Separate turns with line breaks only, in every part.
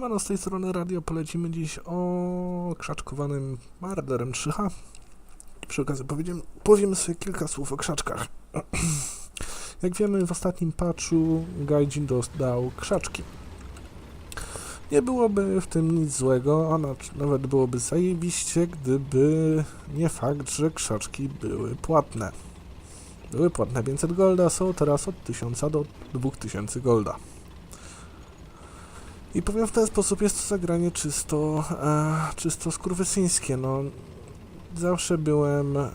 Siemano, z tej strony radio polecimy dziś o krzaczkowanym Marderem 3H. Przy okazji powiem, powiemy sobie kilka słów o krzaczkach. Jak wiemy, w ostatnim patchu Gaijin dodał krzaczki. Nie byłoby w tym nic złego, a nawet byłoby zajebiście, gdyby nie fakt, że krzaczki były płatne. Były płatne 500 golda, są teraz od 1000 do 2000 golda. I powiem w ten sposób, jest to zagranie czysto, e, czysto skurwysyńskie, no. Zawsze byłem e,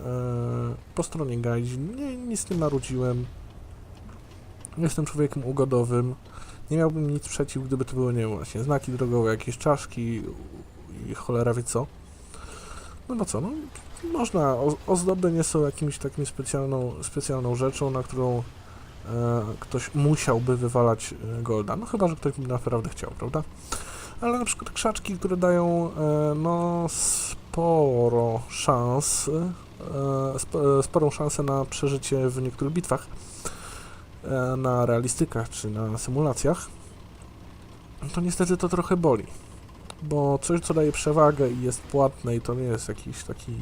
po stronie Gaijin, nie, nic nie marudziłem. Jestem człowiekiem ugodowym. Nie miałbym nic przeciw, gdyby to były, nie wiem, właśnie znaki drogowe, jakieś czaszki i cholera wie co. No no co, no można, o, ozdoby nie są jakimś takim specjalną, specjalną rzeczą, na którą ktoś musiałby wywalać e, golda. No chyba, że ktoś by naprawdę chciał, prawda? Ale na przykład krzaczki, które dają e, no sporo szans, e, sp, e, sporą szansę na przeżycie w niektórych bitwach, e, na realistykach czy na symulacjach, to niestety to trochę boli. Bo coś, co daje przewagę i jest płatne i to nie jest jakiś taki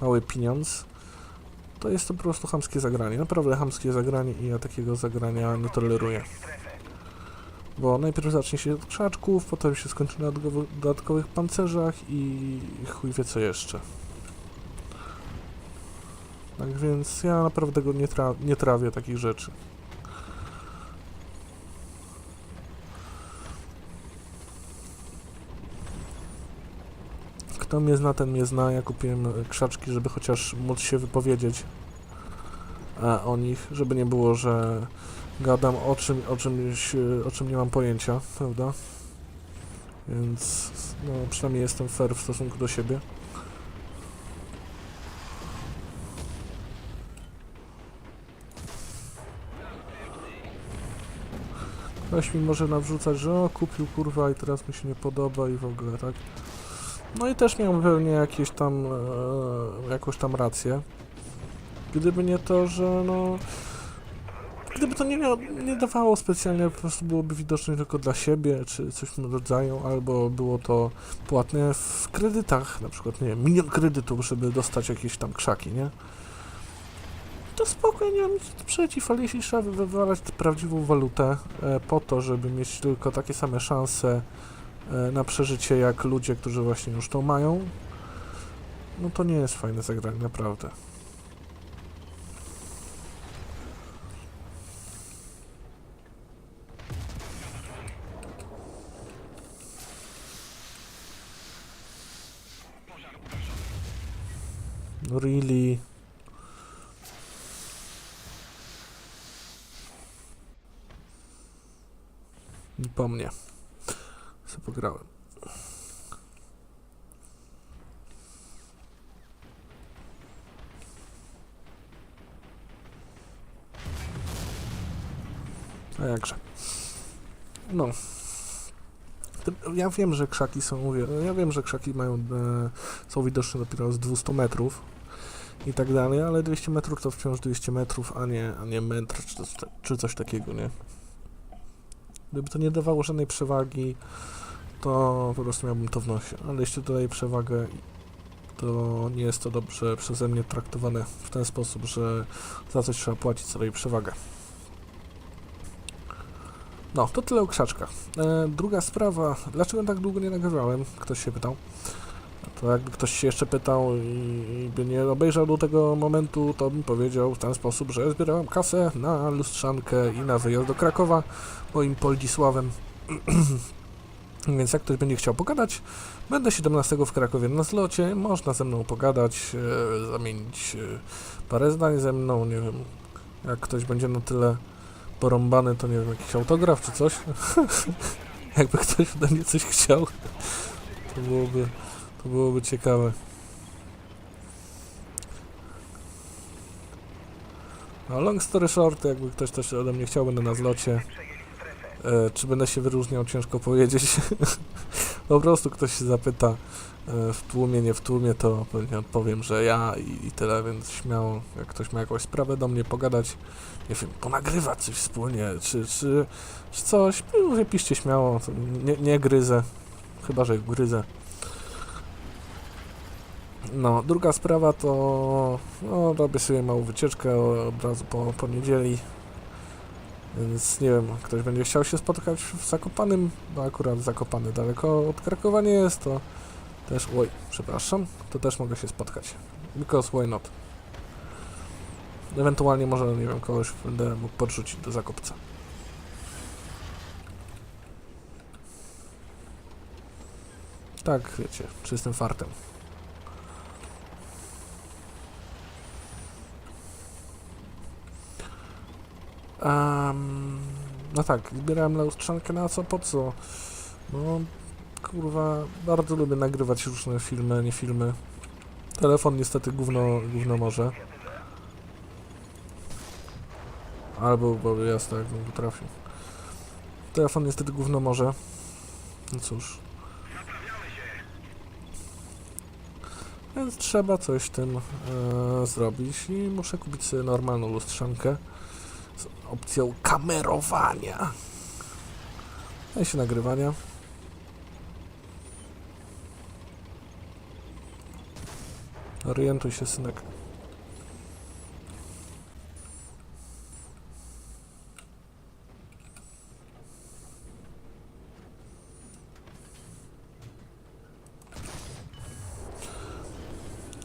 mały pieniądz, to jest to po prostu chamskie zagranie. Naprawdę chamskie zagranie i ja takiego zagrania nie toleruję. Bo najpierw zacznie się od krzaczków, potem się skończy na dodatkowych pancerzach i chuj wie co jeszcze. Tak więc ja naprawdę go nie, tra nie trawię takich rzeczy. Kto mnie zna, ten mnie zna. Ja kupiłem e, krzaczki, żeby chociaż móc się wypowiedzieć e, o nich, żeby nie było, że gadam o czym, o czymś, e, o czym nie mam pojęcia, prawda? Więc no, przynajmniej jestem fair w stosunku do siebie. Ktoś mi może nawrzucać, że o, kupił kurwa i teraz mi się nie podoba i w ogóle, tak? No i też miał pewnie jakieś tam, e, jakąś tam rację. Gdyby nie to, że no... Gdyby to nie, miało, nie dawało specjalnie, po prostu byłoby widoczne tylko dla siebie, czy coś w tym rodzaju, albo było to płatne w kredytach, na przykład, nie wiem, milion kredytów, żeby dostać jakieś tam krzaki, nie? To spokojnie, nie mam nic przeciw, ale jeśli trzeba wywalać prawdziwą walutę e, po to, żeby mieć tylko takie same szanse na przeżycie jak ludzie, którzy właśnie już to mają, no to nie jest fajne zagranie, naprawdę. Really? Po mnie. Pograłem. A jakże. No. Ja wiem, że krzaki są, mówię, ja wiem, że krzaki mają, e, są widoczne dopiero z 200 metrów i tak dalej, ale 200 metrów to wciąż 200 metrów, a nie, a nie metr czy, czy coś takiego, nie? Gdyby to nie dawało żadnej przewagi, to po prostu miałbym to w nosie. Ale jeśli to daje przewagę, to nie jest to dobrze przeze mnie traktowane w ten sposób, że za coś trzeba płacić, co daje przewagę. No, to tyle o krzaczkach. E, druga sprawa, dlaczego tak długo nie nagrywałem? Ktoś się pytał. To jakby ktoś się jeszcze pytał i, i by nie obejrzał do tego momentu, to bym powiedział w ten sposób, że zbierałem kasę na lustrzankę i na wyjazd do Krakowa moim Poldisławem. Więc jak ktoś będzie chciał pogadać, będę 17 w Krakowie na zlocie, można ze mną pogadać, e, zamienić e, parę zdań ze mną, nie wiem, jak ktoś będzie na tyle porąbany, to nie wiem, jakiś autograf czy coś. Jakby ktoś ode mnie coś chciał, to byłoby, to byłoby ciekawe. No, long story short, jakby ktoś też ode mnie chciał, będę na zlocie. E, czy będę się wyróżniał, ciężko powiedzieć. po prostu ktoś się zapyta e, w tłumie, nie w tłumie, to pewnie odpowiem, że ja i, i tyle, więc śmiało, jak ktoś ma jakąś sprawę do mnie pogadać, nie wiem, ponagrywać coś wspólnie, czy, czy, czy coś, mówię, piszcie śmiało, nie, nie gryzę, chyba, że gryzę. No, druga sprawa to no, robię sobie małą wycieczkę od razu po, po niedzieli. Więc nie wiem, ktoś będzie chciał się spotkać w Zakopanym, bo akurat Zakopany daleko od Krakowa nie jest, to też, oj, przepraszam, to też mogę się spotkać. Because why not? Ewentualnie może, nie wiem, kogoś będę mógł podrzucić do Zakopca. Tak, wiecie, czystym fartem. Um, no tak, zbierałem lustrzankę na co, po co? No, kurwa, bardzo lubię nagrywać różne filmy, nie filmy. Telefon niestety gówno, gówno może. Albo, bo jasne, jak bym potrafił. Telefon niestety gówno może. No cóż. Więc trzeba coś z tym e, zrobić i muszę kupić sobie normalną lustrzankę z opcją kamerowania. No i się nagrywania. Orientuj się, synek.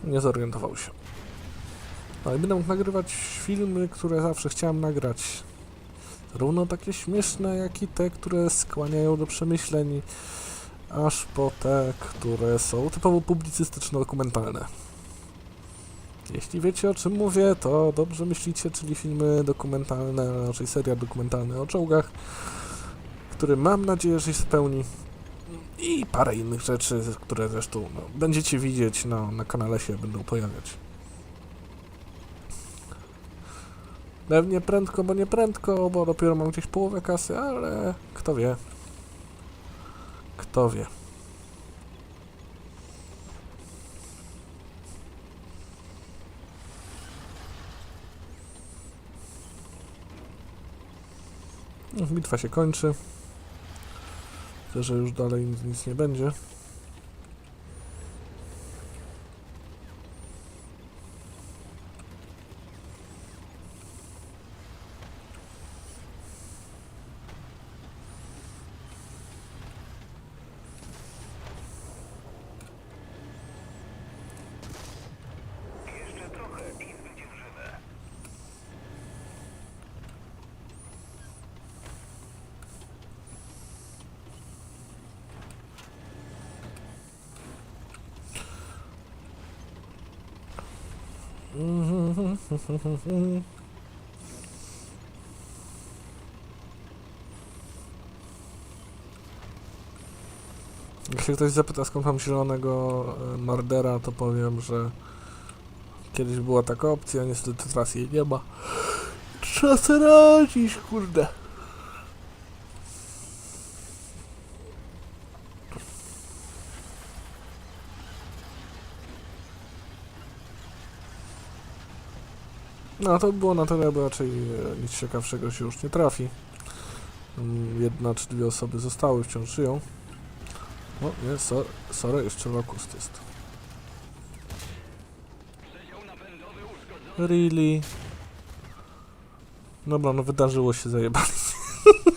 Nie zorientował się. No i będę mógł nagrywać filmy, które zawsze chciałem nagrać. Zarówno takie śmieszne, jak i te, które skłaniają do przemyśleń, aż po te, które są typowo publicystyczno-dokumentalne. Jeśli wiecie o czym mówię, to dobrze myślicie, czyli filmy dokumentalne, raczej seria dokumentalna o czołgach, który mam nadzieję, że się spełni. I parę innych rzeczy, które zresztą no, będziecie widzieć no, na kanale się będą pojawiać. Pewnie prędko, bo nie prędko, bo dopiero mam gdzieś połowę kasy, ale kto wie. Kto wie. Bitwa się kończy. Myślę, że już dalej nic nie będzie. Się ktoś zapyta skąd mam zielonego e, Mardera, to powiem, że kiedyś była taka opcja, niestety teraz jej nie ma. Trzeba sobie radzić, kurde. No to by było na tyle, bo raczej e, nic ciekawszego się już nie trafi. Mm, Jedna czy dwie osoby zostały, wciąż żyją. O, nie, so, sorry, jeszcze Locust jest. Really? Dobra, no wydarzyło się zajebanie.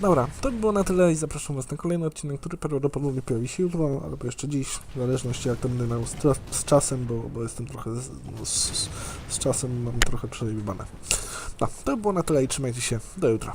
Dobra, to by było na tyle i zapraszam Was na kolejny odcinek, który prawdopodobnie pojawi się jutro, albo jeszcze dziś, w zależności jak to będę miał z, z czasem, bo, bo jestem trochę z, no, z, z czasem mam trochę przejebane. No, to by było na tyle i trzymajcie się, do jutra.